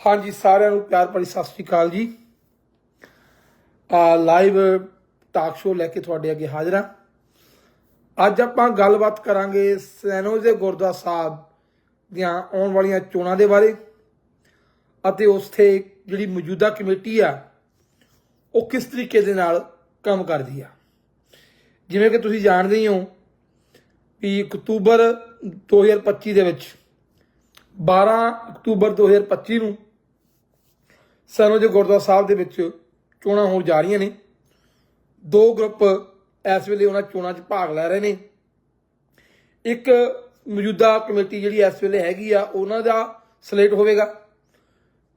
ਹਾਂਜੀ, ਸਾਰਿਆਂ ਨੂੰ ਪਿਆਰ ਭਰੀ ਸਤਿ ਸ਼੍ਰੀ ਅਕਾਲ ਜੀ। ਆ ਲਾਈਵ ਟਾਕ ਸ਼ੋਅ ਲੈ ਕੇ ਤੁਹਾਡੇ ਅੱਗੇ ਹਾਜ਼ਰ ਹਾਂ। ਅੱਜ ਆਪਾਂ ਗੱਲਬਾਤ ਕਰਾਂਗੇ ਸੈਨੋਜ਼ੇ ਗੁਰਦੁਆਰਾ ਸਾਹਿਬ ਦੀਆਂ ਆਉਣ ਵਾਲੀਆਂ ਚੋਣਾਂ ਦੇ ਬਾਰੇ ਅਤੇ ਉਸਥੇ ਜਿਹੜੀ ਮੌਜੂਦਾ ਕਮੇਟੀ ਆ, ਉਹ ਕਿਸ ਤਰੀਕੇ ਦੇ ਨਾਲ ਕੰਮ ਕਰਦੀ ਆ। ਜਿਵੇਂ ਕਿ ਤੁਸੀਂ ਜਾਣਦੇ ਹੀ ਹੋ ਵੀ ਅਕਤੂਬਰ 2025 ਦੇ ਵਿੱਚ 12 ਅਕਤੂਬਰ 2025 ਨੂੰ ਸਨੋਜ ਗੁਰਦੁਆਰਾ ਸਾਹਿਬ ਦੇ ਵਿੱਚ ਚੋਣਾਂ ਹੋਣ ਜਾ ਰਹੀਆਂ ਨੇ। ਦੋ ਗਰੁੱਪ ਇਸ ਵੇਲੇ ਉਹਨਾਂ ਚੋਣਾਂ 'ਚ ਭਾਗ ਲੈ ਰਹੇ ਨੇ। ਇੱਕ ਮੌਜੂਦਾ ਕਮੇਟੀ ਜਿਹੜੀ ਇਸ ਵੇਲੇ ਹੈਗੀ ਆ, ਉਹਨਾਂ ਦਾ ਸਲੇਟ ਹੋਵੇਗਾ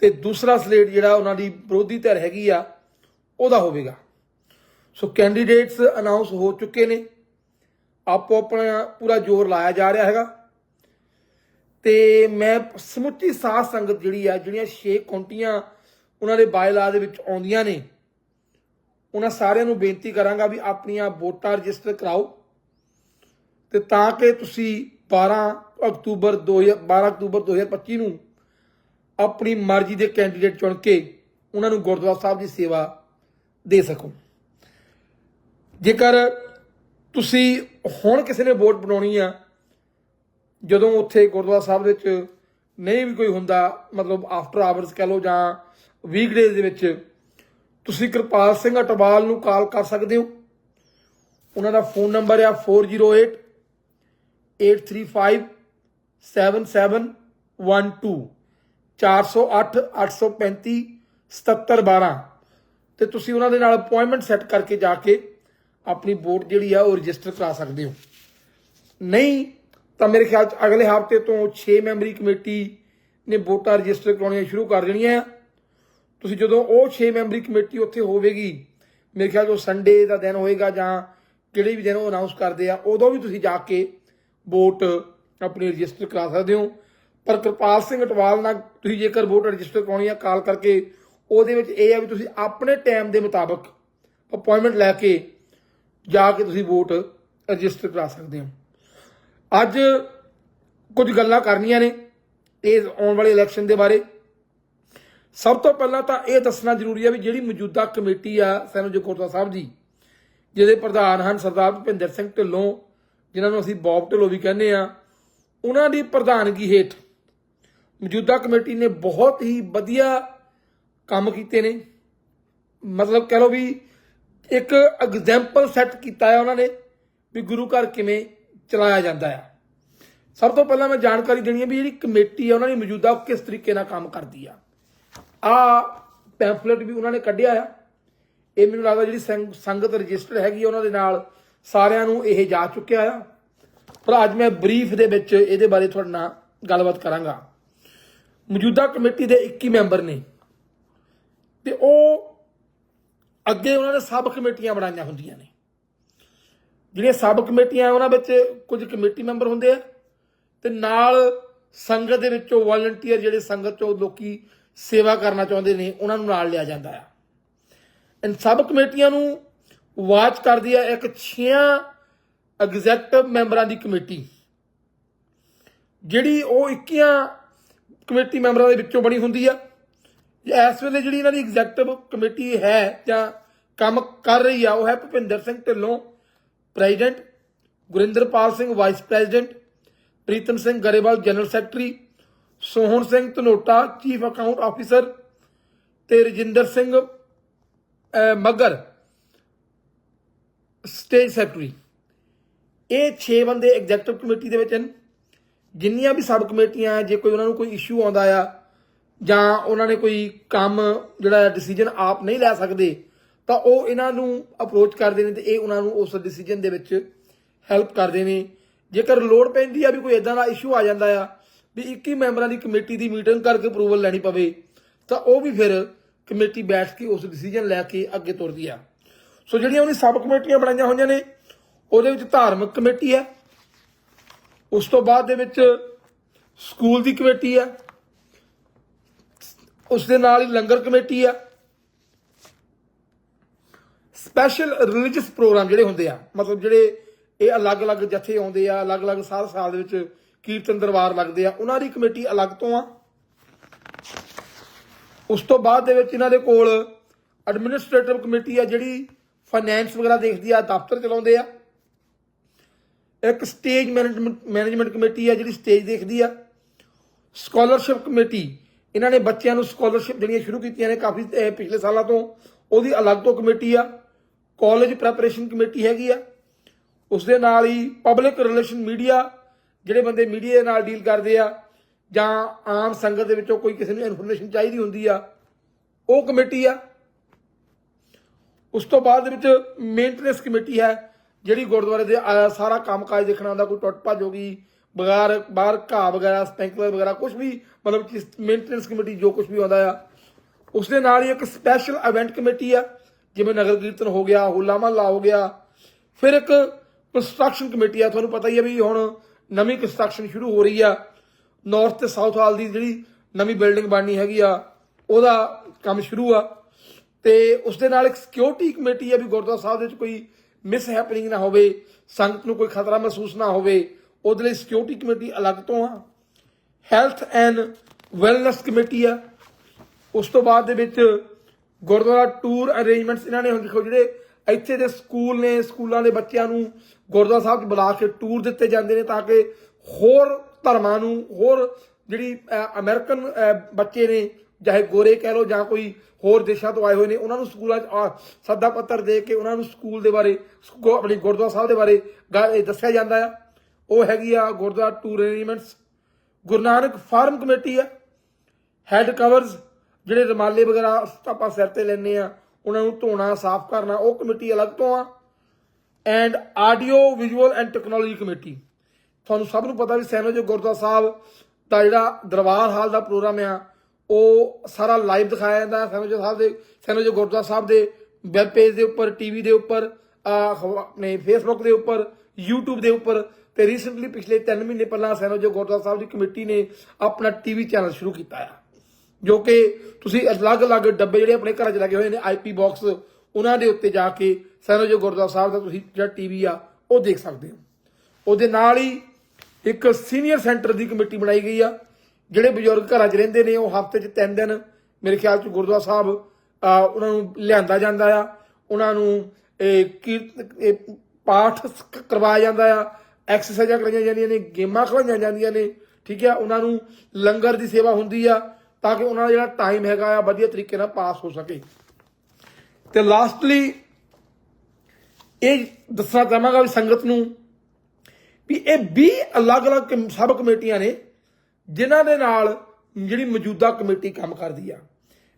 ਤੇ ਦੂਸਰਾ ਸਲੇਟ ਜਿਹੜਾ ਉਹਨਾਂ ਦੀ ਵਿਰੋਧੀ ਧਿਰ ਹੈਗੀ ਆ, ਉਹਦਾ ਹੋਵੇਗਾ। ਸੋ ਕੈਂਡੀਡੇਟਸ ਅਨਾਉਂਸ ਹੋ ਚੁੱਕੇ ਨੇ। ਆਪੋ ਆਪਣਾ ਪੂਰਾ ਜ਼ੋਰ ਲਾਇਆ ਜਾ ਰਿਹਾ ਹੈਗਾ। ਤੇ ਮੈਂ ਸਮੁੱਚੀ ਸਾਧ ਸੰਗਤ ਜਿਹੜੀ ਆ, ਜਿਹੜੀਆਂ ਛੇ ਕਾਉਂਟੀਆਂ ਉਹਨਾਂ ਦੇ ਬਾਇਲਾ ਦੇ ਵਿੱਚ ਆਉਂਦੀਆਂ ਨੇ। ਉਹਨਾਂ ਸਾਰਿਆਂ ਨੂੰ ਬੇਨਤੀ ਕਰਾਂਗਾ ਵੀ ਆਪਣੀਆਂ ਵੋਟਾਂ ਰਜਿਸਟਰ ਕਰਾਓ। ਤੇ ਤਾਂ ਕਿ ਤੁਸੀਂ 12 ਅਕਤੂਬਰ 2012 ਅਕਤੂਬਰ 2025 ਨੂੰ ਆਪਣੀ ਮਰਜ਼ੀ ਦੇ ਕੈਂਡੀਡੇਟ ਚੁਣ ਕੇ ਉਹਨਾਂ ਨੂੰ ਗੁਰਦੁਆਰਾ ਸਾਹਿਬ ਦੀ ਸੇਵਾ ਦੇ ਸਕੋ। ਜੇਕਰ ਤੁਸੀਂ ਹੁਣ ਕਿਸੇ ਨੇ ਵੋਟ ਬਣਾਉਣੀ ਆ, ਜਦੋਂ ਉੱਥੇ ਗੁਰਦੁਆਰਾ ਸਾਹਿਬ ਵਿੱਚ ਨਹੀਂ ਵੀ ਕੋਈ ਹੁੰਦਾ, ਮਤਲਬ ਆਫਟਰ ਆਵਰਸ ਕਹ ਲਓ ਜਾਂ ਵੀਕਡੇਜ਼ ਦੇ ਵਿੱਚ ਤੁਸੀਂ ਕਿਰਪਾਲ ਸਿੰਘ ਅਟਵਾਲ ਨੂੰ ਕਾਲ ਕਰ ਸਕਦੇ ਹੋ। ਉਹਨਾਂ ਦਾ ਫੋਨ ਨੰਬਰ ਆ 408 835 7712 408 835 7712 ਤੇ ਤੁਸੀਂ ਉਹਨਾਂ ਦੇ ਨਾਲ ਅਪਾਇੰਟਮੈਂਟ ਸੈੱਟ ਕਰਕੇ ਜਾ ਕੇ ਆਪਣੀ ਵੋਟ ਜਿਹੜੀ ਆ ਉਹ ਰਜਿਸਟਰ ਕਰਾ ਸਕਦੇ ਹੋ। ਨਹੀਂ, ਤਾਂ ਮੇਰੇ ਖਿਆਲ ਚ ਅਗਲੇ ਹਫ਼ਤੇ ਤੋਂ 6 ਮੈਂਬਰੀ ਕਮੇਟੀ ਨੇ ਵੋਟਾਂ ਰਜਿਸਟਰ ਕਰਾਉਣੀਆਂ ਸ਼ੁਰੂ ਕਰ ਦੇਣੀਆਂ ਆ। ਤੁਸੀਂ ਜਦੋਂ ਉਹ 6 ਮੈਂਬਰੀ ਕਮੇਟੀ ਉੱਥੇ ਹੋਵੇਗੀ, ਮੇਰੇ ਖਿਆਲ ਜੋ ਸੰਡੇ ਦਾ ਦਿਨ ਹੋਏਗਾ ਜਾਂ ਕਿਹੜੇ ਵੀ ਦਿਨ ਉਹ ਅਨਾਉਂਸ ਕਰਦੇ ਆ, ਉਦੋਂ ਵੀ ਤੁਸੀਂ ਜਾ ਕੇ ਵੋਟ ਆਪਣੀ ਰਜਿਸਟਰ ਕਰਾ ਸਕਦੇ ਹੋ। ਪਰ ਕਿਰਪਾਲ ਸਿੰਘ ਅਟਵਾਲ ਨਾਲ ਤੁਸੀਂ ਜੇਕਰ ਵੋਟ ਰਜਿਸਟਰ ਕਰਾਉਣੀ ਆ, ਕਾਲ ਕਰਕੇ ਉਹਦੇ ਵਿੱਚ ਇਹ ਆ ਵੀ ਤੁਸੀਂ ਆਪਣੇ ਟਾਈਮ ਦੇ ਮੁਤਾਬਕ ਅਪਾਇੰਟਮੈਂਟ ਲੈ ਕੇ ਜਾ ਕੇ ਤੁਸੀਂ ਵੋਟ ਰਜਿਸਟਰ ਕਰਾ ਸਕਦੇ ਹੋ। ਅੱਜ ਕੁਝ ਗੱਲਾਂ ਕਰਨੀਆਂ ਨੇ ਇਸ ਆਉਣ ਵਾਲੇ ਇਲੈਕਸ਼ਨ ਦੇ ਬਾਰੇ। ਸਭ ਤੋਂ ਪਹਿਲਾਂ ਤਾਂ ਇਹ ਦੱਸਣਾ ਜ਼ਰੂਰੀ ਹੈ ਵੀ ਜਿਹੜੀ ਮੌਜੂਦਾ ਕਮੇਟੀ ਆ ਸੈਨੋ ਗੁਰਦੁਆਰਾ ਸਾਹਿਬ ਜੀ ਜਿਹਦੇ ਪ੍ਰਧਾਨ ਹਨ ਸਰਦਾਰ ਭੁਪਿੰਦਰ ਸਿੰਘ ਢਿੱਲੋਂ, ਜਿਨ੍ਹਾਂ ਨੂੰ ਅਸੀਂ ਬੌਬ ਢਿੱਲੋਂ ਵੀ ਕਹਿੰਦੇ ਆ, ਉਹਨਾਂ ਦੀ ਪ੍ਰਧਾਨਗੀ ਹੇਠ ਮੌਜੂਦਾ ਕਮੇਟੀ ਨੇ ਬਹੁਤ ਹੀ ਵਧੀਆ ਕੰਮ ਕੀਤੇ ਨੇ। ਮਤਲਬ ਕਹ ਲਓ ਵੀ ਇੱਕ ਐਗਜੈਂਪਲ ਸੈੱਟ ਕੀਤਾ ਹੈ ਉਹਨਾਂ ਨੇ ਵੀ ਗੁਰੂ ਘਰ ਕਿਵੇਂ ਚਲਾਇਆ ਜਾਂਦਾ ਹੈ ਸਭ ਤੋਂ ਪਹਿਲਾਂ ਮੈਂ ਜਾਣਕਾਰੀ ਦੇਣੀ ਹੈ ਵੀ ਜਿਹੜੀ ਕਮੇਟੀ ਹੈ ਉਹਨਾਂ ਦੀ ਮੌਜੂਦਾ ਉਹ ਕਿਸ ਤਰੀਕੇ ਨਾਲ ਕੰਮ ਕਰਦੀ ਆ। ਆ ਪੈਂਫਲੇਟ ਵੀ ਉਹਨਾਂ ਨੇ ਕੱਢਿਆ ਆ। ਇਹ ਮੈਨੂੰ ਲੱਗਦਾ ਜਿਹੜੀ ਸੰਗ- ਸੰਗਤ ਰਜਿਸਟਰ ਹੈਗੀ ਆ, ਉਹਨਾਂ ਦੇ ਨਾਲ ਸਾਰਿਆਂ ਨੂੰ ਇਹ ਜਾ ਚੁੱਕਿਆ ਆ। ਪਰ ਅੱਜ ਮੈਂ ਬਰੀਫ ਦੇ ਵਿੱਚ ਇਹਦੇ ਬਾਰੇ ਤੁਹਾਡੇ ਨਾਲ ਗੱਲਬਾਤ ਕਰਾਂਗਾ। ਮੌਜੂਦਾ ਕਮੇਟੀ ਦੇ 21 ਮੈਂਬਰ ਨੇ। ਤੇ ਉਹ ਅੱਗੇ ਉਹਨਾਂ ਨੇ ਸਬ ਕਮੇਟੀਆਂ ਬਣਾਈਆਂ ਹੁੰਦੀਆਂ ਨੇ। ਜਿਹੜੀਆਂ ਸਬ ਕਮੇਟੀਆਂ ਉਹਨਾਂ ਵਿੱਚ ਕੁਝ ਕਮੇਟੀ ਮੈਂਬਰ ਹੁੰਦੇ ਆ ਤੇ ਨਾਲ ਸੰਗਤ ਦੇ ਵਿੱਚੋਂ ਵਾਲੰਟੀਅਰ ਜਿਹੜੇ ਸੰਗਤ ਚੋਂ ਲੋਕੀ ਸੇਵਾ ਕਰਨਾ ਚਾਹੁੰਦੇ ਨੇ, ਉਹਨਾਂ ਨੂੰ ਨਾਲ ਲਿਆ ਜਾਂਦਾ ਆ। ਇਨ ਸਬ ਕਮੇਟੀਆਂ ਨੂੰ ਵਾਚ ਕਰਦੀ ਆ ਇੱਕ 6 ਐਗਜ਼ੈਕਟਿਵ ਮੈਂਬਰਾਂ ਦੀ ਕਮੇਟੀ, ਜਿਹੜੀ ਉਹ 21 ਕਮੇਟੀ ਮੈਂਬਰਾਂ ਦੇ ਵਿੱਚੋਂ ਬਣੀ ਹੁੰਦੀ ਆ। ਇਸ ਵੇਲੇ ਜਿਹੜੀ ਇਹਨਾਂ ਦੀ ਐਗਜ਼ੈਕਟਿਵ ਕਮੇਟੀ ਹੈ ਜਾਂ ਕੰਮ ਕਰ ਰਹੀ ਆ, ਉਹ ਹੈ Bhupinder Singh Dhillon president Gurinderpal Singh vice president Pritam Singh Grewal general secretary Sohan Singh Dhanota chief account officer ਤੇ ਰਜਿੰਦਰ ਸਿੰਘ ਅਹ, ਮੱਗਰ ਸਟੇਟ ਸੈਕਟਰੀ ਇਹ 6 ਬੰਦੇ ਐਗਜ਼ੈਕਟਿਵ ਕਮੇਟੀ ਦੇ ਵਿੱਚ ਹਨ। ਜਿੰਨੀਆਂ ਵੀ ਸਬ ਕਮੇਟੀਆਂ ਜੇ ਕੋਈ ਉਹਨਾਂ ਨੂੰ ਕੋਈ ਇਸ਼ੂ ਆਉਂਦਾ ਆ ਜਾਂ ਉਹਨਾਂ ਨੇ ਕੋਈ ਕੰਮ ਜਿਹੜਾ ਡਿਸੀਜਨ ਆਪ ਨਹੀਂ ਲੈ ਸਕਦੇ ਤਾਂ ਉਹ ਇਹਨਾਂ ਨੂੰ ਅਪਰੋਚ ਕਰਦੇ ਨੇ ਤੇ ਇਹ ਉਹਨਾਂ ਨੂੰ ਉਸ ਡਿਸੀਜਨ ਦੇ ਵਿੱਚ ਹੈਲਪ ਕਰਦੇ ਨੇ। ਜੇਕਰ ਲੋੜ ਪੈਂਦੀ ਆ ਵੀ ਕੋਈ ਇਦਾਂ ਦਾ ਇਸ਼ੂ ਆ ਜਾਂਦਾ ਆ ਵੀ 21 ਮੈਂਬਰਾਂ ਦੀ ਕਮੇਟੀ ਦੀ ਮੀਟਿੰਗ ਕਰਕੇ ਅਪਰੂਵਲ ਲੈਣੀ ਪਵੇ, ਤਾਂ ਉਹ ਵੀ ਫਿਰ ਕਮੇਟੀ ਬੈਠ ਕੇ ਉਸ ਡਿਸੀਜਨ ਲੈ ਕੇ ਅੱਗੇ ਤੁਰਦੀ ਆ। ਸੋ ਜਿਹੜੀਆਂ ਉਹਨੇ ਸਬ ਕਮੇਟੀਆਂ ਬਣਾਈਆਂ ਹੋਈਆਂ ਨੇ, ਉਹਦੇ ਵਿੱਚ ਧਾਰਮਿਕ ਕਮੇਟੀ ਹੈ ਉਸ ਤੋਂ ਬਾਅਦ ਦੇ ਵਿੱਚ ਸਕੂਲ ਦੀ ਕਮੇਟੀ ਹੈ ਉਸ ਦੇ ਨਾਲ ਹੀ ਲੰਗਰ ਕਮੇਟੀ ਆ। ਸਪੈਸ਼ਲ ਰਿਲੀਜੀਅਸ ਪ੍ਰੋਗਰਾਮ ਜਿਹੜੇ ਹੁੰਦੇ ਆ, ਮਤਲਬ ਜਿਹੜੇ ਇਹ ਅਲੱਗ-ਅਲੱਗ ਜਥੇ ਆਉਂਦੇ ਆ, ਅਲੱਗ-ਅਲੱਗ ਸਾਲ ਸਾਲ ਦੇ ਵਿੱਚ ਕੀਰਤਨ ਦਰਬਾਰ ਲੱਗਦੇ ਆ, ਉਹਨਾਂ ਦੀ ਕਮੇਟੀ ਅਲੱਗ ਤੋਂ ਆ। ਉਸ ਤੋਂ ਬਾਅਦ ਦੇ ਵਿੱਚ ਇਹਨਾਂ ਦੇ ਕੋਲ ਐਡਮਿਨਿਸਟ੍ਰੇਟਿਵ ਕਮੇਟੀ ਆ, ਜਿਹੜੀ ਫਾਈਨੈਂਸ ਵਗੈਰਾ ਦੇਖਦੀ ਆ, ਦਫ਼ਤਰ ਚਲਾਉਂਦੇ ਆ। ਇੱਕ ਸਟੇਜ ਮੈਨੇਜਮੈਂਟ ਮੈਨੇਜਮੈਂਟ ਕਮੇਟੀ ਆ, ਜਿਹੜੀ ਸਟੇਜ ਦੇਖਦੀ ਆ। ਸਕਾਲਰਸ਼ਿਪ ਕਮੇਟੀ, ਇਹਨਾਂ ਨੇ ਬੱਚਿਆਂ ਨੂੰ ਸਕਾਲਰਸ਼ਿਪ ਜਿਹੜੀਆਂ ਸ਼ੁਰੂ ਕੀਤੀਆਂ ਨੇ ਕਾਫੀ ਪਿਛਲੇ ਸਾਲਾਂ ਤੋਂ, ਉਹਦੀ ਅਲੱਗ ਤੋਂ ਕਮੇਟੀ ਆ। ਕਾਲਜ ਪ੍ਰੈਪਰੇਸ਼ਨ ਕਮੇਟੀ ਹੈਗੀ ਆ। ਉਸ ਦੇ ਨਾਲ ਹੀ ਪਬਲਿਕ ਰਿਲੇਸ਼ਨ ਮੀਡੀਆ ਜਿਹੜੇ ਬੰਦੇ ਮੀਡੀਆ ਦੇ ਨਾਲ ਡੀਲ ਕਰਦੇ ਆ ਜਾਂ ਆਮ ਸੰਗਤ ਦੇ ਵਿੱਚੋਂ ਕੋਈ ਕਿਸੇ ਨੂੰ ਇਨਫੋਰਮੇਸ਼ਨ ਚਾਹੀਦੀ ਹੁੰਦੀ ਆ ਉਹ ਕਮੇਟੀ ਆ। ਉਸ ਤੋਂ ਬਾਅਦ ਵਿੱਚ ਮੇਨਟੇਨੈਂਸ ਕਮੇਟੀ ਹੈ ਜਿਹੜੀ ਗੁਰਦੁਆਰੇ ਦੇ ਅਹ, ਸਾਰਾ ਕੰਮਕਾਜ ਦੇਖਣਾ ਹੁੰਦਾ ਕੋਈ ਟੁੱਟ ਭੱਜ ਹੋ ਗਈ ਬਗਾਰ ਬਾਹਰ ਘਾਹ ਵਗੈਰਾ ਸਪੈਂਕਲਰ ਵਗੈਰਾ ਕੁਝ ਵੀ ਮਤਲਬ ਕਿ ਮੇਨਟੇਨੈਂਸ ਕਮੇਟੀ ਜੋ ਕੁਝ ਵੀ ਆਉਂਦਾ ਆ ਉਸ ਦੇ ਨਾਲ ਹੀ ਇੱਕ ਸਪੈਸ਼ਲ ਇਵੈਂਟ ਕਮੇਟੀ ਆ ਜਿਵੇਂ ਨਗਰ ਕੀਰਤਨ ਹੋ ਗਿਆ ਹੋਲਾ ਮਹੱਲਾ ਹੋ ਗਿਆ ਫਿਰ ਇੱਕ ਕੰਸਟਰਕਸ਼ਨ ਕਮੇਟੀ ਆ। ਤੁਹਾਨੂੰ ਪਤਾ ਹੀ ਹੈ ਵੀ ਹੁਣ ਨਵੀਂ ਕੰਸਟਰਕਸ਼ਨ ਸ਼ੁਰੂ ਹੋ ਰਹੀ ਆ। ਨਾਰਥ ਤੇ ਸਾਊਥ ਹਾਲ ਦੀ ਜਿਹੜੀ ਨਵੀਂ ਬਿਲਡਿੰਗ ਬਣਨੀ ਹੈਗੀ ਆ, ਉਹਦਾ ਕੰਮ ਸ਼ੁਰੂ ਆ। ਤੇ ਉਸ ਦੇ ਨਾਲ ਇੱਕ ਸਿਕਿਉਰਿਟੀ ਕਮੇਟੀ ਆ ਵੀ ਗੁਰਦੁਆਰਾ ਸਾਹਿਬ ਦੇ ਵਿੱਚ ਕੋਈ ਮਿਸ ਹੈਪਨਿੰਗ ਨਾ ਹੋਵੇ, ਸੰਗਤ ਨੂੰ ਕੋਈ ਖਤਰਾ ਮਹਿਸੂਸ ਨਾ ਹੋਵੇ, ਉਹਦੇ ਲਈ ਸਿਕਿਉਰਿਟੀ ਕਮੇਟੀ ਅਲੱਗ ਤੋਂ ਆ। ਹੈਲਥ ਐਂਡ ਵੈਲਨੈਸ ਕਮੇਟੀ ਆ। ਉਸ ਤੋਂ ਬਾਅਦ ਦੇ ਵਿੱਚ ਗੁਰਦੁਆਰਾ ਟੂਰ ਅਰੇਂਜਮੈਂਟਸ ਇਹਨਾਂ ਨੇ ਹੁਣ ਦੇਖੋ ਜਿਹੜੇ ਇੱਥੇ ਦੇ ਸਕੂਲ ਨੇ ਸਕੂਲਾਂ ਦੇ ਬੱਚਿਆਂ ਨੂੰ ਗੁਰਦੁਆਰਾ ਸਾਹਿਬ 'ਚ ਬੁਲਾ ਕੇ ਟੂਰ ਦਿੱਤੇ ਜਾਂਦੇ ਨੇ ਤਾਂ ਕਿ ਹੋਰ ਧਰਮਾਂ ਨੂੰ ਹੋਰ ਜਿਹੜੀ ਅਹ, ਅਮਰੀਕਨ ਬੱਚੇ ਨੇ ਚਾਹੇ ਗੋਰੇ ਕਹਿ ਲਓ ਜਾਂ ਕੋਈ ਹੋਰ ਦੇਸ਼ਾਂ ਤੋਂ ਆਏ ਹੋਏ ਨੇ ਉਹਨਾਂ ਨੂੰ ਸਕੂਲਾਂ 'ਚ ਆ, ਸੱਦਾ ਪੱਤਰ ਦੇ ਕੇ ਉਹਨਾਂ ਨੂੰ ਸਕੂਲ ਦੇ ਬਾਰੇ ਸਕੂ- ਆਪਣੀ ਗੁਰਦੁਆਰਾ ਸਾਹਿਬ ਦੇ ਬਾਰੇ ਗਾ- ਦੱਸਿਆ ਜਾਂਦਾ ਆ। ਉਹ ਹੈਗੀ ਆ gurdwara tour arrangements Guru Nanak farm committee ਆ। ਹੈੱਡ ਕਵਰਸ ਜਿਹੜੇ ਰਮਾਲੇ ਵਗੈਰਾ ਆਪਾਂ ਸਿਰ ਤੇ ਲੈਨੇ ਆ ਉਹਨਾਂ ਨੂੰ ਧੋਣਾ, ਸਾਫ਼ ਕਰਨਾ, ਉਹ ਕਮੇਟੀ ਅਲੱਗ ਤੋਂ ਆ। And audio visual and technology committee. ਤੁਹਾਨੂੰ ਸਭ ਨੂੰ ਪਤਾ ਵੀ ਸੈਨੋ ਜੋ ਗੁਰਦੁਆਰਾ ਸਾਹਿਬ ਦਾ ਜਿਹੜਾ ਦਰਬਾਰ ਹਾਲ ਦਾ ਪ੍ਰੋਗਰਾਮ ਆ, ਉਹ ਸਾਰਾ ਲਾਈਵ ਦਿਖਾਇਆ ਜਾਂਦਾ ਸੈਨੋਜੋ ਸਾਹਿਬ ਦੇ ਸੈਨੋ ਜੋ ਗੁਰਦੁਆਰਾ ਸਾਹਿਬ ਦੇ ਵੈਬ ਪੇਜ ਦੇ ਉੱਪਰ ਟੀਵੀ ਦੇ ਉੱਪਰ ਆਪਣੇ ਫੇਸਬੁੱਕ ਦੇ ਉੱਪਰ, YouTube ਦੇ ਉੱਪਰ। ਤੇ ਰੀਸੈਂਟਲੀ ਪਿਛਲੇ 3 ਮਹੀਨੇ ਪਹਿਲਾਂ ਸੈਨੋ ਜੋ ਗੁਰਦੁਆਰਾ ਸਾਹਿਬ ਦੀ ਕਮੇਟੀ ਨੇ ਆਪਣਾ ਟੀਵੀ ਚੈਨਲ ਸ਼ੁਰੂ ਕੀਤਾ ਆ। ਜੋ ਕਿ ਤੁਸੀਂ ਅਲੱਗ-ਅਲੱਗ ਡੱਬੇ ਜਿਹੜੇ ਆਪਣੇ ਘਰਾਂ 'ਚ ਲੱਗੇ ਹੋਏ ਨੇ ਆਈਪੀ ਬਾਕਸ, ਉਹਨਾਂ ਦੇ ਉੱਤੇ ਜਾ ਕੇ ਸੈਨੋ ਜੋ ਗੁਰਦੁਆਰਾ ਸਾਹਿਬ ਦਾ ਤੁਸੀਂ ਜਿਹੜਾ ਟੀਵੀ ਆ, ਉਹ ਦੇਖ ਸਕਦੇ ਹੋ। ਉਹਦੇ ਨਾਲ ਹੀ ਇੱਕ ਸੀਨੀਅਰ ਸੈਂਟਰ ਦੀ ਕਮੇਟੀ ਬਣਾਈ ਗਈ ਆ, ਜਿਹੜੇ ਬਜ਼ੁਰਗ ਘਰਾਂ 'ਚ ਰਹਿੰਦੇ ਨੇ, ਉਹ ਹਫ਼ਤੇ 'ਚ ਤਿੰਨ ਦਿਨ ਮੇਰੇ ਖਿਆਲ 'ਚ ਗੁਰਦੁਆਰਾ ਸਾਹਿਬ ਉਹਨਾਂ ਨੂੰ ਲਿਆਂਦਾ ਜਾਂਦਾ ਆ, ਉਹਨਾਂ ਨੂੰ ਇਹ ਪਾਠ ਕਰਵਾਇਆ ਜਾਂਦਾ ਆ, ਐਕਸਰਸਾਈਜ਼ਾਂ ਕਰਾਈਆਂ ਜਾਂਦੀਆਂ ਨੇ, ਗੇਮਾਂ ਖਿਲਾਈਆਂ ਜਾਂਦੀਆਂ ਨੇ, ਠੀਕ ਆ, ਉਹਨਾਂ ਨੂੰ ਲੰਗਰ ਦੀ ਸੇਵਾ ਹੁੰਦੀ ਆ ਤਾਂ ਕਿ ਉਹਨਾਂ ਦਾ ਜਿਹੜਾ ਟਾਈਮ ਹੈਗਾ ਆ ਵਧੀਆ ਤਰੀਕੇ ਨਾਲ ਪਾਸ ਹੋ ਸਕੇ। ਤੇ ਲਾਸਟਲੀ ਇਹ ਦੱਸਣਾ ਚਾਹਾਂਗਾ ਵੀ ਸੰਗਤ ਨੂੰ ਵੀ ਇਹ 20 ਅਲੱਗ-ਅਲੱਗ ਕਮ- ਸਬ ਕਮੇਟੀਆਂ ਨੇ, ਜਿਨ੍ਹਾਂ ਦੇ ਨਾਲ ਜਿਹੜੀ ਮੌਜੂਦਾ ਕਮੇਟੀ ਕੰਮ ਕਰਦੀ ਆ।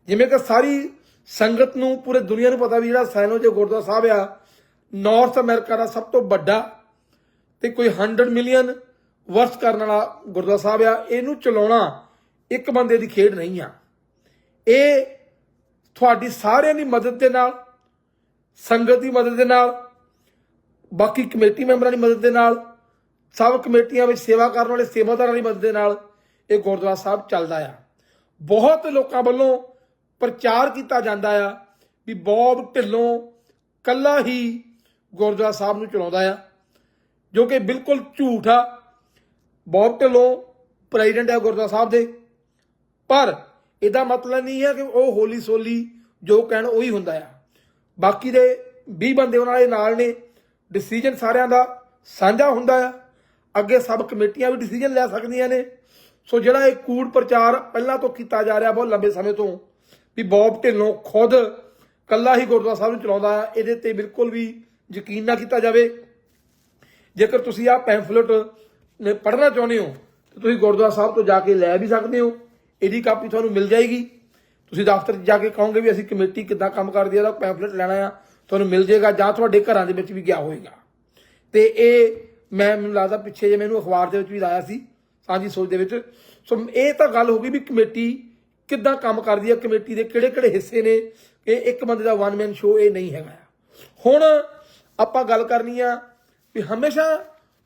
ਜਿਵੇਂ ਕਿ ਸਾਰੀ ਸੰਗਤ ਨੂੰ, ਪੂਰੇ ਦੁਨੀਆ ਨੂੰ ਪਤਾ ਵੀ ਜਿਹੜਾ ਸੈਨੋ ਜੋ ਗੁਰਦੁਆਰਾ ਸਾਹਿਬ ਆ ਨਾਰਥ ਅਮਰੀਕਾ ਦਾ ਸਭ ਤੋਂ ਵੱਡਾ ਤੇ ਕੋਈ 100 ਮਿਲੀਅਨ ਵਰਸ ਕਰਨ ਵਾਲਾ ਗੁਰਦੁਆਰਾ ਸਾਹਿਬ ਆ, ਇਹਨੂੰ ਚਲਾਉਣਾ ਇੱਕ ਬੰਦੇ ਦੀ ਖੇਡ ਨਹੀਂ ਆ। ਇਹ ਤੁਹਾਡੀ ਸਾਰਿਆਂ ਦੀ ਮਦਦ ਦੇ ਨਾਲ, ਸੰਗਤ ਦੀ ਮਦਦ ਦੇ ਨਾਲ, ਬਾਕੀ ਕਮੇਟੀ ਮੈਂਬਰਾਂ ਦੀ ਮਦਦ ਦੇ ਨਾਲ, ਸਭ ਕਮੇਟੀਆਂ ਵਿੱਚ ਸੇਵਾ ਕਰਨ ਵਾਲੇ ਸੇਵਾਦਾਰਾਂ ਦੀ ਮਦਦ ਦੇ ਨਾਲ ਇਹ ਗੁਰਦੁਆਰਾ ਸਾਹਿਬ ਚੱਲਦਾ ਆ। ਬਹੁਤ ਲੋਕਾਂ ਵੱਲੋਂ ਪ੍ਰਚਾਰ ਕੀਤਾ ਜਾਂਦਾ ਆ ਵੀ ਬੌਬ ਢਿੱਲੋਂ ਕੱਲਾ ਹੀ ਗੁਰਦੁਆਰਾ ਸਾਹਿਬ ਨੂੰ ਚਲਾਉਂਦਾ ਆ, ਜੋ ਕਿ ਬਿਲਕੁਲ ਝੂਠ ਆ। ਬੌਬ ਢਿੱਲੋਂ ਪ੍ਰੈਜ਼ੀਡੈਂਟ ਆ ਗੁਰਦੁਆਰਾ ਸਾਹਿਬ ਦੇ। ਪਰ ਇਹਦਾ ਮਤਲਬ ਨਹੀਂ ਹੈ ਕਿ ਉਹ ਹੋਲੀ ਸੋਲੀ ਜੋ ਕਹਿਣ ਉਹੀ ਹੁੰਦਾ ਆ। ਬਾਕੀ ਦੇ 20 ਬੰਦੇ ਉਹਨਾਂ ਦੇ ਨਾਲ ਨੇ ਡਿਸੀਜਨ ਸਾਰਿਆਂ ਦਾ ਸਾਂਝਾ ਹੁੰਦਾ ਆ। ਅੱਗੇ ਸਭ ਕਮੇਟੀਆਂ ਵੀ ਡਿਸੀਜਨ ਲੈ ਸਕਦੀਆਂ ਨੇ। ਸੋ ਜਿਹੜਾ ਇਹ ਕੂੜ ਪ੍ਰਚਾਰ ਪਹਿਲਾਂ ਤੋਂ ਕੀਤਾ ਜਾ ਰਿਹਾ ਬਹੁਤ ਲੰਬੇ ਸਮੇਂ ਤੋਂ, ਵੀ ਬੌਬ ਢਿੱਲੋਂ ਖੁਦ ਕੱਲਾ ਹੀ ਗੁਰਦੁਆਰਾ ਸਾਹਿਬ ਨੂੰ ਚਲਾਉਂਦਾ ਆ ਇਹਦੇ ਤੇ ਬਿਲਕੁਲ ਵੀ ਯਕੀਨ ਨਾ ਕੀਤਾ ਜਾਵੇ। ਜੇਕਰ ਤੁਸੀਂ ਆਹ ਪੈਂਫਲੇਟ ਪੜ੍ਹਨਾ ਚਾਹੁੰਦੇ ਹੋ, ਤਾਂ ਤੁਸੀਂ ਗੁਰਦੁਆਰਾ ਸਾਹਿਬ ਤੋਂ ਜਾ ਕੇ ਲੈ ਵੀ ਸਕਦੇ ਹੋ। ਇਹਦੀ ਕਾਪੀ ਤੁਹਾਨੂੰ ਮਿਲ ਜਾਏਗੀ। ਤੁਸੀਂ ਦਫ਼ਤਰ 'ਚ ਜਾ ਕੇ ਕਹੋਗੇ ਵੀ ਅਸੀਂ ਕਮੇਟੀ ਕਿੱਦਾਂ ਕੰਮ ਕਰਦੀ ਹੈ ਤਾਂ ਪੈਂਫਲੇਟ ਲੈਣਾ ਆ, ਤੁਹਾਨੂੰ ਮਿਲ ਜਾਏਗਾ ਜਾਂ ਤੁਹਾਡੇ ਘਰਾਂ ਦੇ ਵਿੱਚ ਵੀ ਗਿਆ ਹੋਏਗਾ। ਤੇ ਇਹ ਮੈਂ, ਮੈਨੂੰ ਲੱਗਦਾ ਪਿੱਛੇ ਜੇ ਮੈਨੂੰ ਅਖਬਾਰ ਦੇ ਵਿੱਚ ਵੀ ਲਾਇਆ ਸੀ ਸਾਂਝੀ ਸੋਚ ਦੇ ਵਿੱਚ। ਸੋ ਇਹ ਤਾਂ ਗੱਲ ਹੋ ਗਈ ਵੀ ਕਮੇਟੀ ਕਿੱਦਾਂ ਕੰਮ ਕਰਦੀ ਹੈ ਕਮੇਟੀ ਦੇ ਕਿਹੜੇ ਕਿਹੜੇ ਹਿੱਸੇ ਨੇ, ਇਹ ਇੱਕ ਬੰਦੇ ਦਾ ਵਨ ਮੈਨ ਸ਼ੋ ਇਹ ਨਹੀਂ ਹੈਗਾ। ਹੁਣ ਆਪਾਂ ਗੱਲ ਕਰਨੀ ਆ ਵੀ ਹਮੇਸ਼ਾ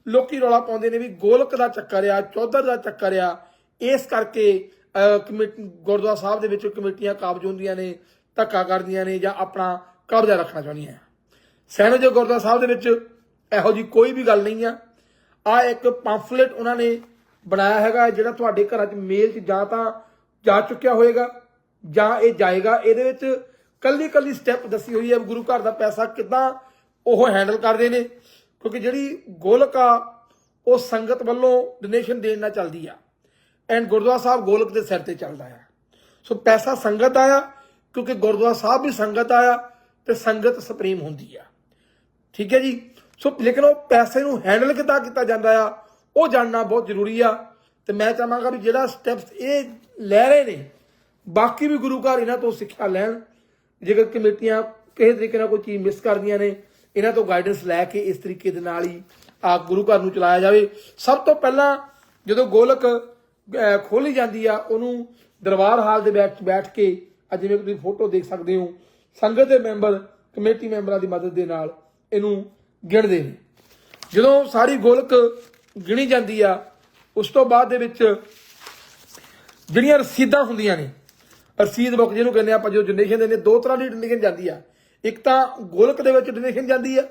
ਲੋਕੀ ਰੌਲਾ ਪਾਉਂਦੇ ਨੇ ਵੀ ਗੋਲਕ ਦਾ ਚੱਕਰ ਆ, ਚੌਧਰ ਦਾ ਚੱਕਰ ਆ, ਇਸ ਕਰਕੇ ਕਮੇਟੀ, ਗੁਰਦੁਆਰਾ ਸਾਹਿਬ ਦੇ ਵਿੱਚ ਕਮੇਟੀਆਂ ਕਾਬਜ ਹੁੰਦੀਆਂ ਨੇ, ਧੱਕਾ ਕਰਦੀਆਂ ਨੇ ਜਾਂ ਆਪਣਾ ਕਬਜ਼ਾ ਰੱਖਣਾ ਚਾਹੁੰਦੀਆਂ ਸੈਨੋ ਜੋ ਗੁਰਦੁਆਰਾ ਸਾਹਿਬ ਦੇ ਵਿੱਚ ਇਹੋ ਜੀ ਕੋਈ ਵੀ ਗੱਲ ਨਹੀਂ ਆ। ਆ ਇੱਕ ਪੰਫਲੇਟ ਉਹਨਾਂ ਨੇ ਬਣਾਇਆ ਹੈਗਾ, ਜਿਹੜਾ ਤੁਹਾਡੇ ਘਰਾਂ 'ਚ ਮੇਲ 'ਚ ਜਾਂ ਤਾਂ ਜਾ ਚੁੱਕਿਆ ਹੋਏਗਾ ਜਾਂ ਇਹ ਜਾਏਗਾ। ਇਹਦੇ ਵਿੱਚ ਕੱਲੀ ਕੱਲੀ ਸਟੈਪ ਦੱਸੀ ਹੋਈ ਹੈ ਗੁਰੂ ਘਰ ਦਾ ਪੈਸਾ ਕਿੱਦਾਂ ਉਹ ਹੈਂਡਲ ਕਰਦੇ ਨੇ, ਕਿਉਂਕਿ ਜਿਹੜੀ ਗੋਲਕ ਆ ਉਹ ਸੰਗਤ ਵੱਲੋਂ ਡੋਨੇਸ਼ਨ ਦੇਣ ਨਾਲ ਚੱਲਦੀ ਆ। ਐਂਡ ਗੁਰਦੁਆਰਾ ਸਾਹਿਬ ਗੋਲਕ ਦੇ ਸਿਰ ਤੇ ਚੱਲਦਾ ਆ। ਸੋ ਪੈਸਾ ਸੰਗਤ ਆਇਆ, ਕਿਉਂਕਿ ਗੁਰਦੁਆਰਾ ਸਾਹਿਬ ਵੀ ਸੰਗਤ ਆਇਆ ਤੇ ਸੰਗਤ ਸੁਪਰੀਮ ਹੁੰਦੀ ਆ। ਠੀਕ ਹੈ ਜੀ? ਸੋ ਲੇਕਿਨ ਉਹ ਪੈਸੇ ਨੂੰ ਹੈਂਡਲ ਕਿੱਦਾਂ ਕੀਤਾ ਜਾਂਦਾ ਆ, ਉਹ ਜਾਣਨਾ ਬਹੁਤ ਜ਼ਰੂਰੀ ਆ। ਤੇ ਮੈਂ ਚਾਹਾਂਗਾ ਵੀ ਜਿਹੜਾ ਸਟੈਪਸ ਇਹ ਲੈ ਰਹੇ ਨੇ, ਬਾਕੀ ਵੀ ਗੁਰੂ ਘਰ ਇਹਨਾਂ ਤੋਂ ਸਿੱਖਿਆ ਲੈਣ। ਜੇਕਰ ਕਮੇਟੀਆਂ ਕਿਸੇ ਤਰੀਕੇ ਨਾਲ ਕੋਈ ਚੀਜ਼ ਮਿਸ ਕਰਦੀਆਂ ਨੇ, ਇਹਨਾਂ ਤੋਂ ਗਾਈਡੈਂਸ ਲੈ ਕੇ ਇਸ ਤਰੀਕੇ ਦੇ ਨਾਲ ਹੀ ਆ ਗੁਰੂ ਘਰ ਨੂੰ ਚਲਾਇਆ ਜਾਵੇ। ਸਭ ਤੋਂ ਪਹਿਲਾਂ ਜਦੋਂ ਗੋਲਕ ਖੋਲੀ ਜਾਂਦੀ ਆ, ਉਹਨੂੰ ਦਰਬਾਰ ਹਾਲ ਦੇ ਵਿੱਚ ਬੈਠ ਕੇ ਅੱਜ ਜਿਵੇਂ ਤੁਸੀਂ ਫੋਟੋ ਦੇਖ ਸਕਦੇ ਹੋ, ਸੰਗਤ ਦੇ ਮੈਂਬਰ, ਕਮੇਟੀ ਮੈਂਬਰਾਂ ਦੀ ਮਦਦ ਦੇ ਨਾਲ ਇਹਨੂੰ ਗਿਣਦੇ ਨੇ। ਜਦੋਂ ਸਾਰੀ ਗੋਲਕ ਗਿਣੀ ਜਾਂਦੀ ਆ, ਉਸ ਤੋਂ ਬਾਅਦ ਦੇ ਵਿੱਚ ਜਿਹੜੀਆਂ ਰਸੀਦਾਂ ਹੁੰਦੀਆਂ ਨੇ, ਰਸੀਦ ਬੁੱਕ ਜਿਹਨੂੰ ਕਹਿੰਦੇ ਆ ਆਪਾਂ, ਜੋ ਡੋਨੇਸ਼ਨ ਦਿੰਦੇ, ਦੋ ਤਰ੍ਹਾਂ ਦੀ ਡੋਨੇਸ਼ਨ ਜਾਂਦੀ ਆ। ਇੱਕ ਤਾਂ ਗੋਲਕ ਦੇ ਵਿੱਚ ਡੋਨੇਸ਼ਨ ਜਾਂਦੀ ਆ,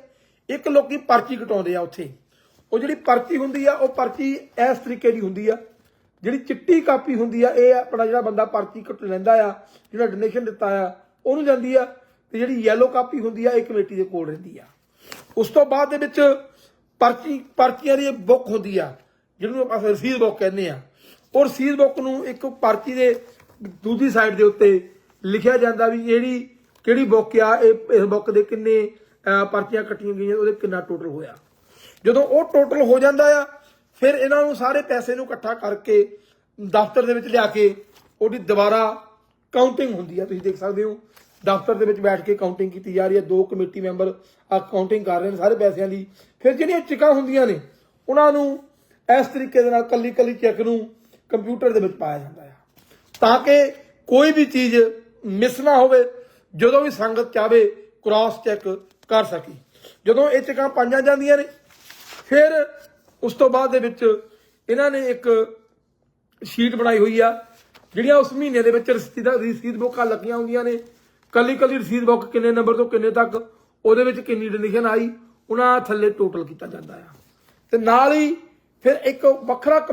ਇੱਕ ਲੋਕੀ ਪਰਚੀ ਕਟਾਉਂਦੇ ਆ ਉੱਥੇ। ਉਹ ਜਿਹੜੀ ਪਰਚੀ ਹੁੰਦੀ ਆ, ਉਹ ਪਰਚੀ ਇਸ ਤਰੀਕੇ ਦੀ ਹੁੰਦੀ ਆ ਜਿਹੜੀ ਚਿੱਟੀ ਕਾਪੀ ਹੁੰਦੀ ਆ, ਇਹ ਆਪਣਾ ਜਿਹੜਾ ਬੰਦਾ ਪਰਚੀ ਕੱਟ ਲੈਂਦਾ ਆ, ਜਿਹੜਾ ਡੋਨੇਸ਼ਨ ਦਿੱਤਾ ਆ, ਉਹਨੂੰ ਜਾਂਦੀ ਆ ਤੇ ਜਿਹੜੀ ਯੈਲੋ ਕਾਪੀ ਹੁੰਦੀ ਆ, ਇਹ ਕਮੇਟੀ ਦੇ ਕੋਲ ਰਹਿੰਦੀ ਆ। ਉਸ ਤੋਂ ਬਾਅਦ ਦੇ ਵਿੱਚ ਪਰਚੀ, ਪਰਚੀਆਂ ਦੀ ਬੁੱਕ ਹੁੰਦੀ ਆ, ਜਿਹਨੂੰ ਆਪਾਂ ਰਸੀਦ ਬੁੱਕ ਕਹਿੰਦੇ ਆ। ਉਹ ਰਸੀਦ ਬੁੱਕ ਨੂੰ ਇੱਕ ਪਰਚੀ ਦੇ ਦੂਜੀ ਸਾਈਡ ਦੇ ਉੱਤੇ ਲਿਖਿਆ ਜਾਂਦਾ ਵੀ ਜਿਹੜੀ, ਕਿਹੜੀ ਬੁੱਕ ਆ, ਇਹ, ਇਸ ਬੁੱਕ ਦੇ ਕਿੰਨੇ ਪਰਚੀਆਂ ਕੱਟੀਆਂ ਗਈਆਂ, ਉਹਦੇ ਕਿੰਨਾ ਟੋਟਲ ਹੋਇਆ। ਜਦੋਂ ਉਹ ਟੋਟਲ ਹੋ ਜਾਂਦਾ ਆ ਫਿਰ ਇਹਨਾਂ ਨੂੰ ਸਾਰੇ ਪੈਸੇ ਨੂੰ ਇਕੱਠਾ ਕਰਕੇ ਦਫ਼ਤਰ ਦੇ ਵਿੱਚ ਲਿਆ ਕੇ ਉਹਦੀ ਦੁਬਾਰਾ ਕਾਊਂਟਿੰਗ ਹੁੰਦੀ ਹੈ ਤੁਸੀਂ ਦੇਖ ਸਕਦੇ ਹੋ। ਦਫ਼ਤਰ ਦੇ ਵਿੱਚ ਬੈਠ ਕੇ ਕਾਊਂਟਿੰਗ ਕੀਤੀ ਜਾ ਰਹੀ ਹੈ ਦੋ ਕਮੇਟੀ ਮੈਂਬਰ ਆ ਕਾਊਂਟਿੰਗ ਕਰ ਰਹੇ ਨੇ ਸਾਰੇ ਪੈਸਿਆਂ ਦੀ। ਫਿਰ ਜਿਹੜੀਆਂ ਚਿਕਾਂ ਹੁੰਦੀਆਂ ਨੇ, ਉਹਨਾਂ ਨੂੰ ਇਸ ਤਰੀਕੇ ਦੇ ਨਾਲ ਕੱਲੀ ਕੱਲੀ ਚੈੱਕ ਨੂੰ ਕੰਪਿਊਟਰ ਦੇ ਵਿੱਚ ਪਾਇਆ ਜਾਂਦਾ ਹੈ ਤਾਂ ਕਿ ਕੋਈ ਵੀ ਚੀਜ਼ ਮਿਸ ਨਾ ਹੋਵੇ, ਜਦੋਂ ਵੀ ਸੰਗਤ ਚਾਵੇ ਕ੍ਰਾਸ ਚੈੱਕ ਕਰ ਸਕੀ। ਜਦੋਂ ਇਹ ਚਿਕਾਂ ਪਾਈਆਂ ਜਾਂਦੀਆਂ ਨੇ, ਫਿਰ ਉਸ ਤੋਂ ਬਾਅਦ ਦੇ ਵਿੱਚ ਇਹਨਾਂ ਨੇ ਇੱਕ ਸ਼ੀਟ ਬਣਾਈ ਹੋਈ ਆ, ਜਿਹੜੀਆਂ ਉਸ ਮਹੀਨੇ ਦੇ ਵਿੱਚ ਰਸੀਦਾਂ ਰਸੀਦ ਬੁੱਕਾਂ ਲੱਗੀਆਂ ਹੁੰਦੀਆਂ ਨੇ। ਕੱਲੀ ਕੱਲੀ ਰਸੀਦ ਬੁੱਕ ਕਿੰਨੇ ਨੰਬਰ ਤੋਂ ਕਿੰਨੇ ਤੱਕ, ਉਹਦੇ ਵਿੱਚ ਕਿੰਨੀ ਡੋਨੇਸ਼ਨ ਆਈ, ਉਹਨਾਂ ਥੱਲੇ ਟੋਟਲ ਕੀਤਾ ਜਾਂਦਾ ਆ। ਤੇ ਨਾਲ ਹੀ ਫਿਰ ਇੱਕ ਵੱਖਰਾ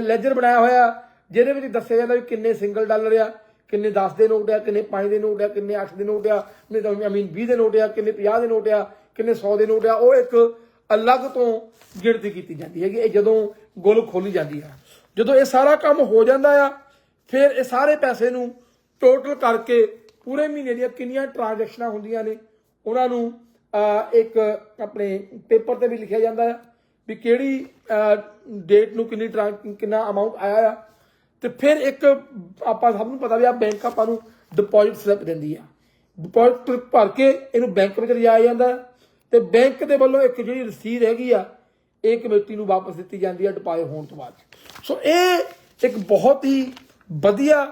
ਲੈਜਰ ਬਣਾਇਆ ਹੋਇਆ, ਜਿਹਦੇ ਵਿੱਚ ਦੱਸਿਆ ਜਾਂਦਾ ਵੀ ਕਿੰਨੇ ਸਿੰਗਲ ਡਾਲਰ ਆ, ਕਿੰਨੇ 10 ਦੇ ਨੋਟ ਆ, ਕਿੰਨੇ 5 ਦੇ ਨੋਟ ਆ, ਕਿੰਨੇ 8 ਦੇ ਨੋਟ ਆ ਆਈ ਮੀਨ 20 ਦੇ ਨੋਟ ਆ, ਕਿੰਨੇ 50 ਦੇ ਨੋਟ ਆ, ਕਿੰਨੇ 100 ਦੇ ਨੋਟ ਆ। ਉਹ ਇੱਕ ਅਲੱਗ ਤੋਂ ਗਿਣਤੀ ਕੀਤੀ ਜਾਂਦੀ ਹੈਗੀ। ਇਹ ਜਦੋਂ ਗੁੱਲ ਖੋਲੀ ਜਾਂਦੀ ਆ, ਜਦੋਂ ਇਹ ਸਾਰਾ ਕੰਮ ਹੋ ਜਾਂਦਾ ਆ, ਫਿਰ ਇਹ ਸਾਰੇ ਪੈਸੇ ਨੂੰ ਟੋਟਲ ਕਰਕੇ ਪੂਰੇ ਮਹੀਨੇ ਦੀਆਂ ਕਿੰਨੀਆਂ ਟ੍ਰਾਂਜੈਕਸ਼ਨਾਂ ਹੁੰਦੀਆਂ ਨੇ, ਉਹਨਾਂ ਨੂੰ ਇੱਕ ਆਪਣੇ ਪੇਪਰ ਤੇ ਵੀ ਲਿਖਿਆ ਜਾਂਦਾ ਆ ਵੀ ਕਿਹੜੀ ਡੇਟ ਨੂੰ ਕਿੰਨੀ ਟਰਾਂ- ਕਿੰਨਾ ਅਮਾਉਂਟ ਆਇਆ ਆ। ਤੇ ਫਿਰ ਇੱਕ ਆਪਾਂ ਸਭ ਨੂੰ ਪਤਾ ਵੀ ਆ ਬੈਂਕ ਆਪਾਂ ਨੂੰ ਡਿਪੋਜ਼ਿਟ ਸਲਿੱਪ ਦਿੰਦੀ ਆ। ਡਿਪੋਜ਼ਿਟ ਭਰ ਕੇ ਇਹਨੂੰ ਬੈਂਕ ਵਿੱਚ ਲਿਜਾਇਆ ਜਾਂਦਾ। ਤੇ ਬੈਂਕ ਦੇ ਵੱਲੋਂ ਇੱਕ ਜਿਹੜੀ ਰਸੀਦ ਹੈਗੀ ਆ, ਇਹ ਕਮੇਟੀ ਨੂੰ ਵਾਪਸ ਦਿੱਤੀ ਜਾਂਦੀ ਆ ਡਿਪਾਜ਼ਿਟ ਹੋਣ ਤੋਂ ਬਾਅਦ। ਸੋ ਇਹ ਇੱਕ ਬਹੁਤ ਹੀ ਵਧੀਆ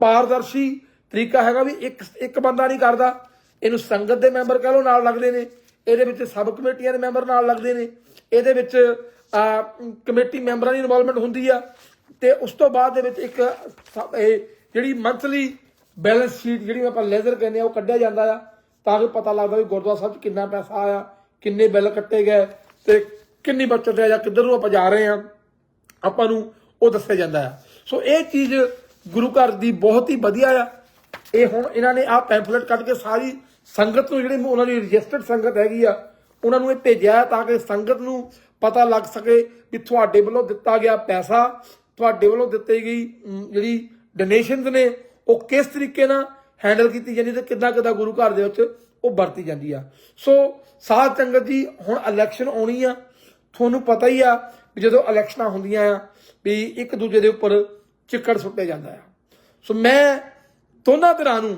ਪਾਰਦਰਸ਼ੀ ਤਰੀਕਾ ਹੈਗਾ ਵੀ ਇੱਕ ਇੱਕ ਬੰਦਾ ਨਹੀਂ ਕਰਦਾ। ਇਹਨੂੰ ਸੰਗਤ ਦੇ ਮੈਂਬਰ ਕਹ ਲੋ ਨਾਲ ਲੱਗਦੇ ਨੇ। ਇਹਦੇ ਵਿੱਚ ਸਬ ਕਮੇਟੀਆਂ ਦੇ ਮੈਂਬਰ ਨਾਲ ਲੱਗਦੇ ਨੇ। ਇਹਦੇ ਵਿੱਚ ਕਮੇਟੀ ਮੈਂਬਰਾਂ ਦੀ ਇਨਵੋਲਵਮੈਂਟ ਹੁੰਦੀ ਆ। ਤੇ ਉਸ ਤੋਂ ਬਾਅਦ ਦੇ ਵਿੱਚ ਇੱਕ, ਇਹ ਜਿਹੜੀ ਮੰਥਲੀ ਬੈਲੈਂਸ ਸ਼ੀਟ ਜਿਹੜੀ ਆਪਾਂ ਲੈਜ਼ਰ ਕਹਿੰਦੇ ਆ, ਉਹ ਕੱਢਿਆ ਜਾਂਦਾ ਆ। ਤਾਂ ਕਿ ਪਤਾ ਲੱਗਦਾ ਵੀ ਗੁਰਦੁਆਰਾ ਸਾਹਿਬ 'ਚ ਕਿੰਨਾ ਪੈਸਾ ਆਇਆ, ਕਿੰਨੇ ਬਿੱਲ ਕੱਟੇ ਗਏ ਤੇ ਕਿੰਨੀ ਬਚਤ ਹੈ ਜਾਂ ਕਿੱਧਰ ਨੂੰ ਆਪਾਂ ਜਾ ਰਹੇ ਆ ਆਪਾਂ ਨੂੰ ਉਹ ਦੱਸਿਆ ਜਾਂਦਾ ਹੈ। ਸੋ ਇਹ ਚੀਜ਼ ਗੁਰੂ ਘਰ ਦੀ ਬਹੁਤ ਹੀ ਵਧੀਆ ਆ। ਇਹ ਹੁਣ ਇਹਨਾਂ ਨੇ ਆਹ ਪੈਂਫਲੇਟ ਕੱਢ ਕੇ ਸਾਰੀ ਸੰਗਤ ਨੂੰ ਜਿਹੜੀ ਉਹਨਾਂ ਦੀ ਰਜਿਸਟਰਡ ਸੰਗਤ ਹੈਗੀ ਆ, ਉਹਨਾਂ ਨੂੰ ਇਹ ਭੇਜਿਆ ਤਾਂ ਕਿ ਸੰਗਤ ਨੂੰ ਪਤਾ ਲੱਗ ਸਕੇ ਵੀ ਤੁਹਾਡੇ ਵੱਲੋਂ ਦਿੱਤਾ ਗਿਆ ਪੈਸਾ, ਤੁਹਾਡੇ ਵੱਲੋਂ ਦਿੱਤੀ ਗਈ ਜਿਹੜੀ ਡੋਨੇਸ਼ਨਸ ਨੇ, ਉਹ ਕਿਸ ਤਰੀਕੇ ਨਾਲ ਹੈਂਡਲ ਕੀਤੀ ਜਾਂਦੀ ਤੇ ਕਿੱਦਾਂ ਕਿੱਦਾਂ ਗੁਰੂ ਘਰ ਦੇ ਵਿੱਚ ਉਹ ਵਰਤੀ ਜਾਂਦੀ ਆ। ਸੋ ਸਾਧ ਸੰਗਤ ਜੀ, ਹੁਣ ਇਲੈਕਸ਼ਨ ਆਉਣੀ ਆ। ਤੁਹਾਨੂੰ ਪਤਾ ਹੀ ਆ ਵੀ ਜਦੋਂ ਇਲੈਕਸ਼ਨਾਂ ਹੁੰਦੀਆਂ ਆ, ਵੀ ਇੱਕ ਦੂਜੇ ਦੇ ਉੱਪਰ ਚਿੱਕੜ ਸੁੱਟਿਆ ਜਾਂਦਾ ਆ। ਸੋ ਮੈਂ ਦੋਨਾਂ ਧਿਰਾਂ ਨੂੰ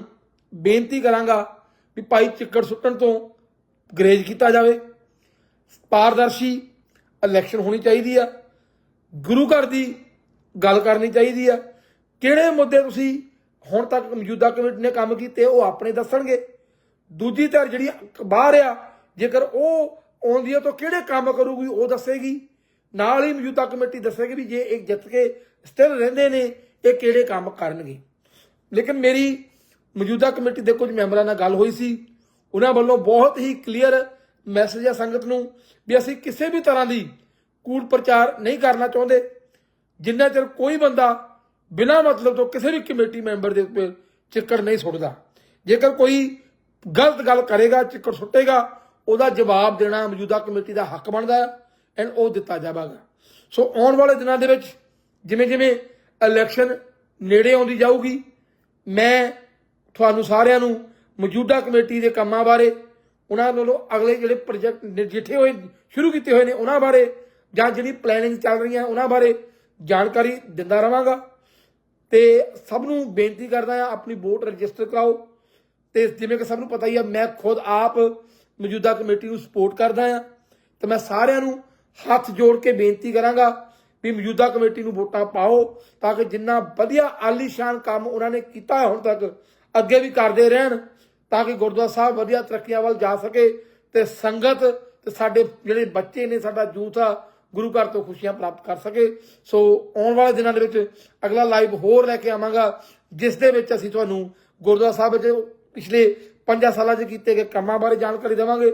ਬੇਨਤੀ ਕਰਾਂਗਾ ਵੀ ਭਾਈ ਚਿੱਕੜ ਸੁੱਟਣ ਤੋਂ ਗਰੇਜ ਕੀਤਾ ਜਾਵੇ। ਪਾਰਦਰਸ਼ੀ ਇਲੈਕਸ਼ਨ ਹੋਣੀ ਚਾਹੀਦੀ ਆ। ਗੁਰੂ ਘਰ ਦੀ ਗੱਲ ਕਰਨੀ ਚਾਹੀਦੀ ਆ। ਕਿਹੜੇ ਮੁੱਦੇ ਤੁਸੀਂ ਹੁਣ ਤੱਕ ਮੌਜੂਦਾ ਕਮੇਟੀ ਨੇ ਕੰਮ ਕੀਤੇ, ਉਹ ਆਪਣੇ ਦੱਸਣਗੇ। ਦੂਜੀ ਧਿਰ ਜਿਹੜੀ ਬਾਹਰ ਆ, ਜੇਕਰ ਉਹ ਆਉਂਦੀ ਹੈ ਤਾਂ ਕਿਹੜੇ ਕੰਮ ਕਰੂਗੀ, ਉਹ ਦੱਸੇਗੀ। ਨਾਲ ਹੀ ਮੌਜੂਦਾ ਕਮੇਟੀ ਦੱਸੇਗੀ ਵੀ ਜੇ ਇਹ ਜਿੱਤ ਕੇ ਸਥਿਰ ਰਹਿੰਦੇ ਨੇ, ਇਹ ਕਿਹੜੇ ਕੰਮ ਕਰਨਗੇ। ਲੇਕਿਨ ਮੇਰੀ ਮੌਜੂਦਾ ਕਮੇਟੀ ਦੇ ਕੁਝ ਮੈਂਬਰਾਂ ਨਾਲ ਗੱਲ ਹੋਈ ਸੀ। ਉਹਨਾਂ ਵੱਲੋਂ ਬਹੁਤ ਹੀ ਕਲੀਅਰ ਮੈਸੇਜ ਆ ਸੰਗਤ ਨੂੰ ਵੀ ਅਸੀਂ ਕਿਸੇ ਵੀ ਤਰ੍ਹਾਂ ਦੀ ਕੂੜ ਪ੍ਰਚਾਰ ਨਹੀਂ ਕਰਨਾ ਚਾਹੁੰਦੇ। ਜਿੰਨਾ ਚਿਰ ਕੋਈ ਬੰਦਾ ਬਿਨਾਂ ਮਤਲਬ ਤੋਂ ਕਿਸੇ ਵੀ ਕਮੇਟੀ ਮੈਂਬਰ ਦੇ ਉੱਤੇ ਚਿੱਕੜ ਨਹੀਂ ਸੁੱਟਦਾ। ਜੇਕਰ ਕੋਈ ਗਲਤ ਗੱਲ ਕਰੇਗਾ, ਚਿੱਕੜ ਸੁੱਟੇਗਾ, ਉਹਦਾ ਜਵਾਬ ਦੇਣਾ ਮੌਜੂਦਾ ਕਮੇਟੀ ਦਾ ਹੱਕ ਬਣਦਾ ਹੈ ਐਂਡ ਉਹ ਦਿੱਤਾ ਜਾਵੇਗਾ। ਸੋ ਆਉਣ ਵਾਲੇ ਦਿਨਾਂ ਦੇ ਵਿੱਚ ਜਿਵੇਂ ਜਿਵੇਂ ਇਲੈਕਸ਼ਨ ਨੇੜੇ ਆਉਂਦੀ ਜਾਊਗੀ, ਮੈਂ ਤੁਹਾਨੂੰ ਸਾਰਿਆਂ ਨੂੰ ਮੌਜੂਦਾ ਕਮੇਟੀ ਦੇ ਕੰਮਾਂ ਬਾਰੇ, ਉਹਨਾਂ ਵੱਲੋਂ ਅਗਲੇ ਜਿਹੜੇ ਪ੍ਰੋਜੈਕਟ ਨਜਿੱਠੇ ਹੋਏ, ਸ਼ੁਰੂ ਕੀਤੇ ਹੋਏ ਨੇ ਉਹਨਾਂ ਬਾਰੇ ਜਾਂ ਜਿਹੜੀ ਪਲੈਨਿੰਗ ਚੱਲ ਰਹੀਆਂ ਉਹਨਾਂ ਬਾਰੇ ਜਾਣਕਾਰੀ ਦਿੰਦਾ ਰਵਾਂਗਾ ਤੇ ਸਭ ਨੂੰ ਬੇਨਤੀ ਕਰਦਾ ਆ ਆਪਣੀ ਵੋਟ ਰਜਿਸਟਰ ਕਰਾਓ। ਤੇ ਜਿਵੇਂ ਕਿ ਸਭ ਨੂੰ ਪਤਾ ਹੀ ਆ, ਮੈਂ ਖੁਦ ਆਪ ਮੌਜੂਦਾ ਕਮੇਟੀ ਨੂੰ ਸਪੋਰਟ ਕਰਦਾ ਆ ਤੇ ਮੈਂ ਸਾਰਿਆਂ ਨੂੰ ਹੱਥ ਜੋੜ ਕੇ ਬੇਨਤੀ ਕਰਾਂਗਾ ਵੀ ਮੌਜੂਦਾ ਕਮੇਟੀ ਨੂੰ ਵੋਟਾਂ ਪਾਓ, ਤਾਂ ਕਿ ਜਿੰਨਾ ਵਧੀਆ ਆਲੀਸ਼ਾਨ ਕੰਮ ਉਹਨਾਂ ਨੇ ਕੀਤਾ ਹੁਣ ਤੱਕ, ਅੱਗੇ ਵੀ ਕਰਦੇ ਰਹਿਣ, ਤਾਂ ਕਿ ਗੁਰਦੁਆਰਾ ਸਾਹਿਬ ਵਧੀਆ ਤਰੱਕੀਆਂ ਵੱਲ ਜਾ ਸਕੇ। ਤੇ ਸੰਗਤ ਤੇ ਸਾਡੇ ਜਿਹੜੇ ਬੱਚੇ ਨੇ, ਸਾਡਾ ਯੂਥ ਆ ਗੁਰੂ ਘਰ ਤੋਂ ਖੁਸ਼ੀਆਂ ਪ੍ਰਾਪਤ ਕਰ ਸਕੇ। ਸੋ ਆਉਣ ਵਾਲੇ ਦਿਨਾਂ ਦੇ ਵਿੱਚ ਅਗਲਾ ਲਾਈਵ ਹੋਰ ਲੈ ਕੇ ਆਵਾਂਗਾ, ਜਿਸ ਦੇ ਵਿੱਚ ਅਸੀਂ ਤੁਹਾਨੂੰ ਗੁਰਦੁਆਰਾ ਸਾਹਿਬ ਵਿੱਚ ਪਿਛਲੇ 5 ਸਾਲਾਂ 'ਚ ਕੀਤੇ ਗਏ ਕੰਮਾਂ ਬਾਰੇ ਜਾਣਕਾਰੀ ਦੇਵਾਂਗੇ,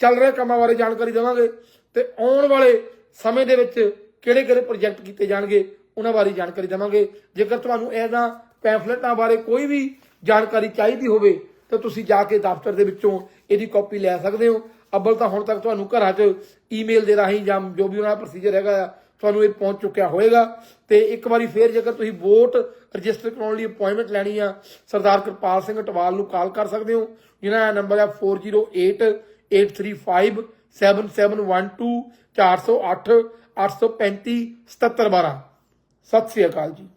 ਚੱਲ ਰਹੇ ਕੰਮਾਂ ਬਾਰੇ ਜਾਣਕਾਰੀ ਦੇਵਾਂਗੇ ਤੇ ਆਉਣ ਵਾਲੇ ਸਮੇਂ ਦੇ ਵਿੱਚ ਕਿਹੜੇ ਕਿਹੜੇ ਪ੍ਰੋਜੈਕਟ ਕੀਤੇ ਜਾਣਗੇ, ਉਹਨਾਂ ਬਾਰੇ ਜਾਣਕਾਰੀ ਦੇਵਾਂਗੇ। ਜੇਕਰ ਤੁਹਾਨੂੰ ਇਹਨਾਂ ਪੈਂਫਲੇਟਾਂ ਬਾਰੇ ਕੋਈ ਵੀ ਜਾਣਕਾਰੀ ਚਾਹੀਦੀ ਹੋਵੇ, ਤਾਂ ਤੁਸੀਂ ਜਾ ਕੇ ਦਫ਼ਤਰ ਦੇ ਵਿੱਚੋਂ ਇਹਦੀ ਕਾਪੀ ਲੈ ਸਕਦੇ ਹੋ। ਅੱਬਲ ਤਾਂ ਹੁਣ ਤੱਕ ਤੁਹਾਨੂੰ ਘਰਾਂ 'ਚ ਈਮੇਲ ਦੇ ਰਾਹੀਂ ਜਾਂ ਜੋ ਵੀ ਉਹਨਾਂ ਦਾ ਪ੍ਰੋਸੀਜਰ ਹੈਗਾ ਆ, ਤੁਹਾਨੂੰ ਇਹ ਪਹੁੰਚ ਚੁੱਕਿਆ ਹੋਏਗਾ। ਤੇ ਇੱਕ ਵਾਰੀ ਫੇਰ ਜੇਕਰ ਤੁਸੀਂ ਵੋਟ ਰਜਿਸਟਰ ਕਰਾਉਣ ਲਈ ਅਪਾਇੰਟਮੈਂਟ ਲੈਣੀ ਆ, ਸਰਦਾਰ ਕਿਰਪਾਲ ਸਿੰਘ ਟਵਾਲ ਨੂੰ ਕਾਲ ਕਰ ਸਕਦੇ ਹੋ ਜਿਨ੍ਹਾਂ ਦਾ ਨੰਬਰ ਹੈ 408835 7712 408 835 7712 ਸਤਿ ਸ੍ਰੀ ਅਕਾਲ ਜੀ।